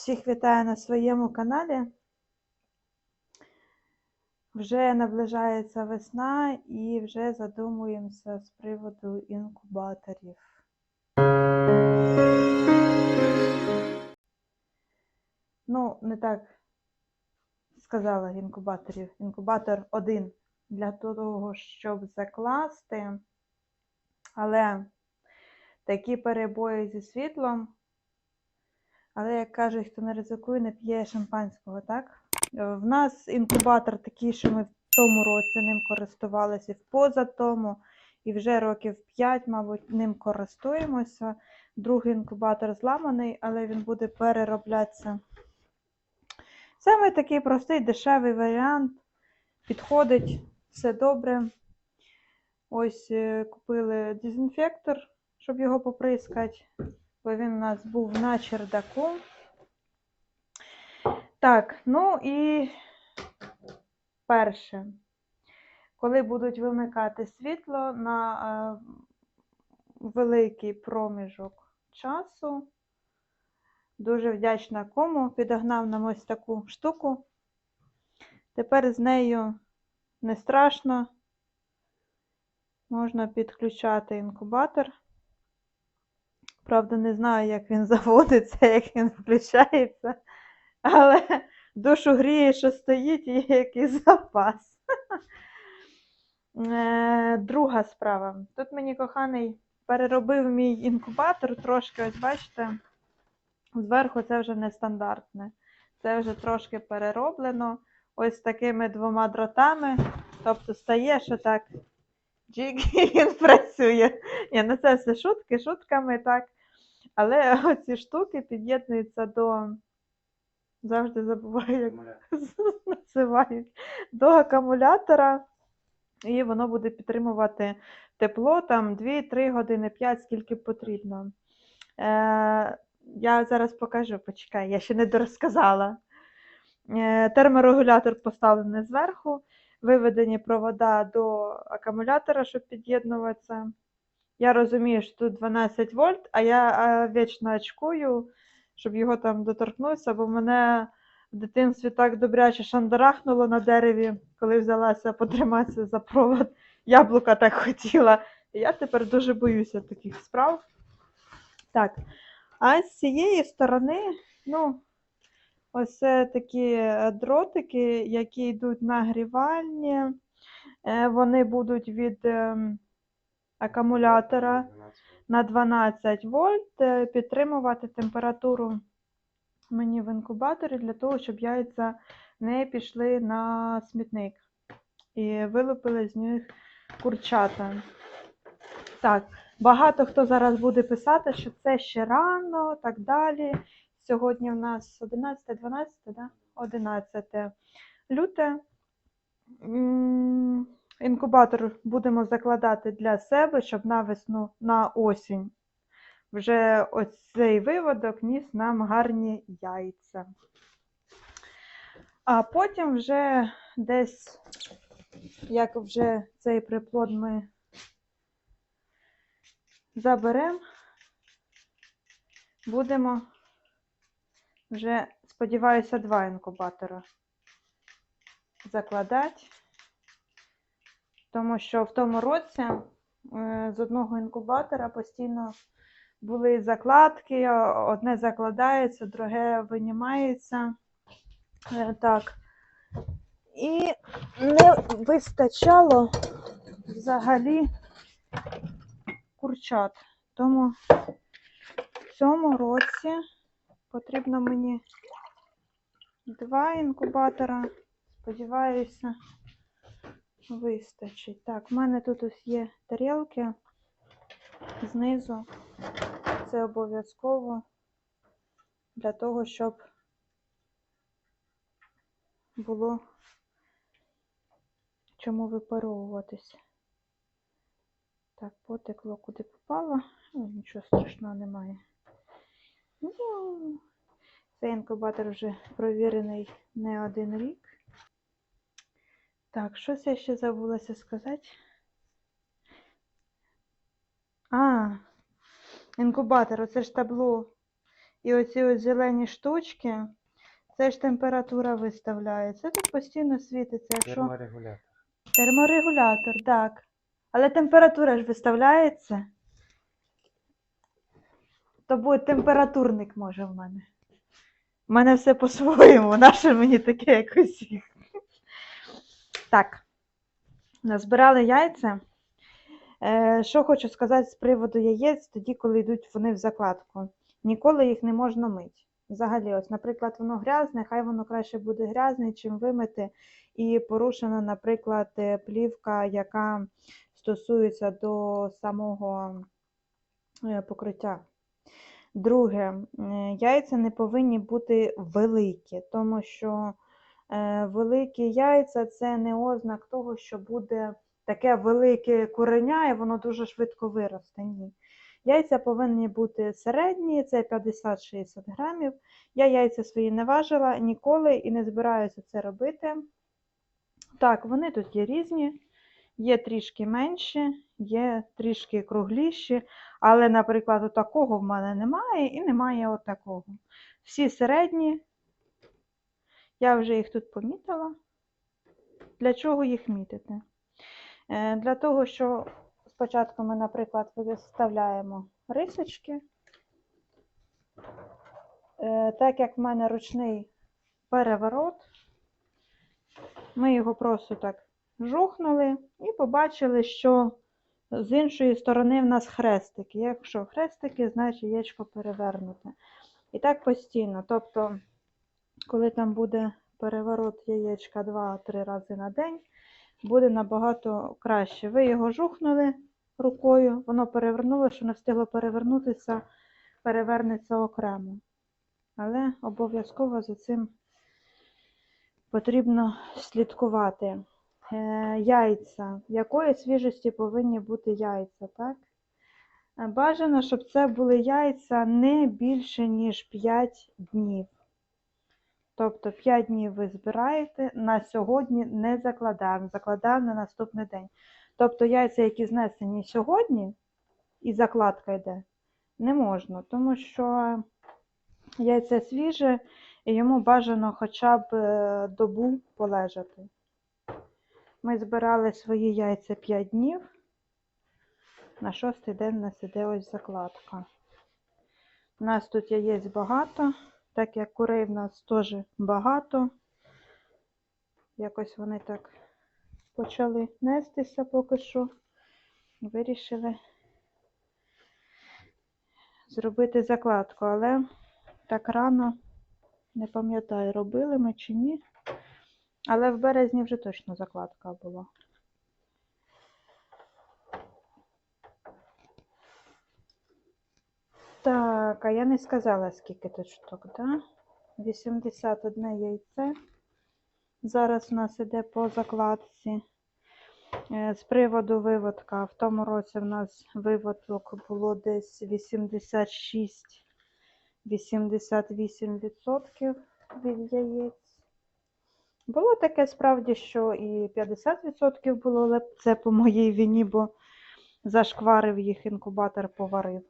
Всіх вітаю на своєму каналі. Вже наближається весна і вже задумуємося з приводу інкубаторів. Ну, не так сказала інкубаторів. Інкубатор один для того, щоб закласти, але такі перебої зі світлом. Але, як кажуть, хто не ризикує, не п'є шампанського, так? Е, В нас інкубатор такий, що ми в тому році ним користувалися, і в поза тому, і вже років 5, мабуть, ним користуємося. Другий інкубатор зламаний, але він буде перероблятися. Саме такий простий, дешевий варіант. Підходить, все добре. Ось е, купили дезінфектор, щоб його поприскати бо він у нас був на чердаку. Так, ну і перше, коли будуть вимикати світло на е, великий проміжок часу, дуже вдячна кому підогнав нам ось таку штуку. Тепер з нею не страшно, можна підключати інкубатор. Правда, не знаю, як він заводиться, як він включається. Але душу гріє, що стоїть, є якийсь запас. Е, Друга справа. Тут мені коханий переробив мій інкубатор трошки, ось бачите, зверху це вже нестандартне. Це вже трошки перероблено. Ось такими двома дротами. Тобто стає, що так. Джик, він працює. Ні, ну це все шутки, шутками, так. Але оці штуки під'єднуються до. Завжди забуваю, як називають, до акумулятора, і воно буде підтримувати тепло там 2-3 години, 5, скільки потрібно. Е, я зараз покажу, почекай, я ще не дорозказала. Е, терморегулятор поставлений зверху, виведені провода до акумулятора, щоб під'єднуватися. Я розумію, що тут 12 вольт, а я вічно очкую, щоб його там доторкнутися, бо мене в дитинстві так добряче шандарахнуло на дереві, коли взялася потриматися за провод. Яблука так хотіла. Я тепер дуже боюся таких справ. Так, а з цієї сторони, ну, ось такі е, дротики, які йдуть нагрівальні. Е, Вони будуть від. Акумулятора на 12 вольт е, підтримувати температуру мені в інкубаторі для того, щоб яйця не пішли на смітник і вилупили з них курчата. Так, багато хто зараз буде писати, що це ще рано, так далі. Сьогодні в нас 11, 12, да? 11 люте. Інкубатор будемо закладати для себе, щоб на весну, на осінь вже ось цей виводок ніс нам гарні яйця. А потім вже десь, як вже цей приплод ми заберемо, будемо вже, сподіваюся, два інкубатора закладати. Тому що в тому році е, з одного інкубатора постійно були закладки, одне закладається, друге винімається. Е, Так. І не вистачало взагалі курчат. Тому в цьому році потрібно мені два інкубатора. Сподіваюся, вистачить. Так, в мене тут ось є тарілки знизу. Це обов'язково для того, щоб було чому випаровуватися. Так, потекло куди попало. Нічого страшного немає. Ну, цей інкубатор вже провірений не один рік. Так, щось я ще забулася сказати. А, інкубатор, оце ж табло І оці ось зелені штучки, це ж температура виставляється. Тут постійно світиться, якщо. Терморегулятор. Терморегулятор, так. Але температура ж виставляється. То буде температурник, може, в мене. У мене все по-своєму, наше мені таке якось. Так. Назбирали яйця. Е, що хочу сказати з приводу яєць, тоді, коли йдуть вони в закладку. Ніколи їх не можна мити. Взагалі, ось, наприклад, воно грязне, хай воно краще буде грязне, чим вимити і порушена, наприклад, е, плівка, яка стосується до самого е, покриття. Друге, яйця не повинні бути великі, тому що великі яйця це не ознак того, що буде таке велике куреня, і воно дуже швидко виросте. Ні. Яйця повинні бути середні, це 50-60 грамів. Я яйця свої не важила ніколи і не збираюся це робити. Так, вони тут є різні, є трішки менші, є трішки кругліші, але, наприклад, отакого в мене немає і немає отакого. Всі середні. Я вже їх тут помітила. Для чого їх мітити? Е, Для того, що спочатку ми, наприклад, виставляємо рисочки. Е, Так як в мене ручний переворот, ми його просто так жухнули і побачили, що з іншої сторони в нас хрестики. Якщо хрестики, значить яєчко перевернуте. І так постійно. Тобто, коли там буде переворот яєчка 2-3 рази на день, буде набагато краще. Ви його жухнули рукою, воно перевернуло, що не встигло перевернутися, перевернеться окремо. Але обов'язково за цим потрібно слідкувати. Е, Яйця. Якої свіжості повинні бути яйця, так? Е, Бажано, щоб це були яйця не більше, ніж 5 днів. Тобто 5 днів ви збираєте, на сьогодні не закладаємо, закладаємо на наступний день. Тобто яйця, які знесені сьогодні, і закладка йде, не можна, тому що яйце свіже, і йому бажано хоча б е, добу полежати. Ми збирали свої яйця 5 днів. На шостий день у нас іде ось закладка. У нас тут яєць багато, так як курей в нас теж багато. Якось вони так почали нестися поки що. Вирішили зробити закладку, але так рано не пам'ятаю, робили ми чи ні. Але в березні вже точно закладка була. Так, а я не сказала, скільки тут штук, да? 81 яйце. Зараз у нас іде по закладці. Е, З приводу виводка. В тому році в нас виводок було десь 86-88% від яєць. Було таке справді, що і 50% було, але це по моїй вині, бо зашкварив їх інкубатор поварив.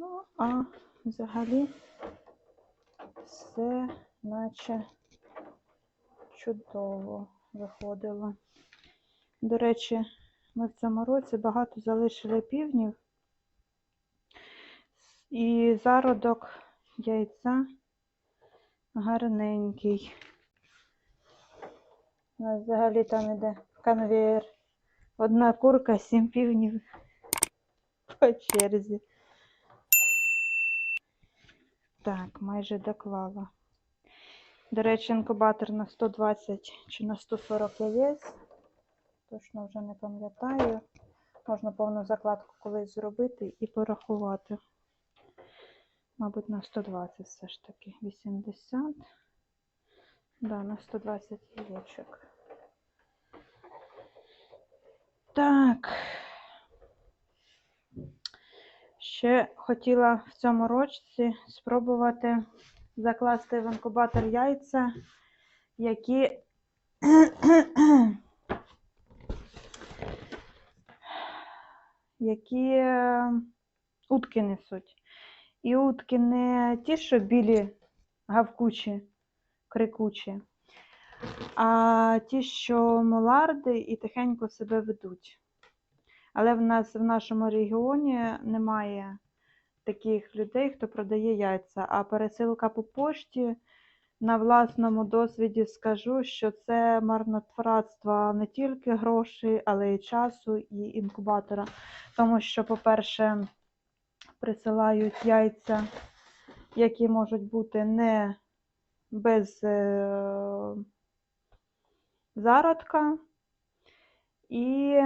Ну, а взагалі все наче чудово виходило. До речі, ми в цьому році багато залишили півнів. І зародок яйця гарненький. У нас взагалі там іде конвейер. Одна курка, сім півнів по черзі. Так, майже доклала. До речі, інкубатор на 120 чи на 140 яєць. Точно вже не пам'ятаю. Можна повну закладку колись зробити і порахувати. Мабуть, на 120 все ж таки. 80. Да, на 120 яєчок. Так. Ще хотіла в цьому році спробувати закласти в інкубатор яйця, які які е, утки несуть. І утки не ті, що білі, гавкучі, крикучі, а ті, що моларди і тихенько себе ведуть. Але в нас в нашому регіоні немає таких людей, хто продає яйця, а пересилка по пошті на власному досвіді скажу, що це марнотратство не тільки грошей, але й часу і інкубатора. Тому що, по-перше, присилають яйця, які можуть бути не без е, зародка. І,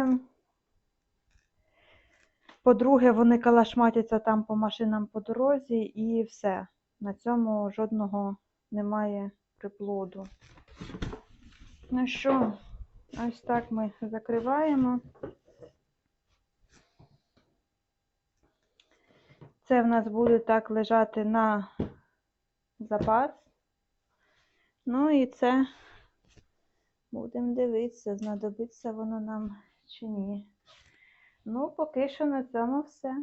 по-друге, вони калашматяться там по машинам по дорозі і все. На цьому жодного немає приплоду. Ну що, ось так ми закриваємо. Це в нас буде так лежати на запас. Ну і це будемо дивитися, знадобиться воно нам чи ні. Ну, поки що на цьому все.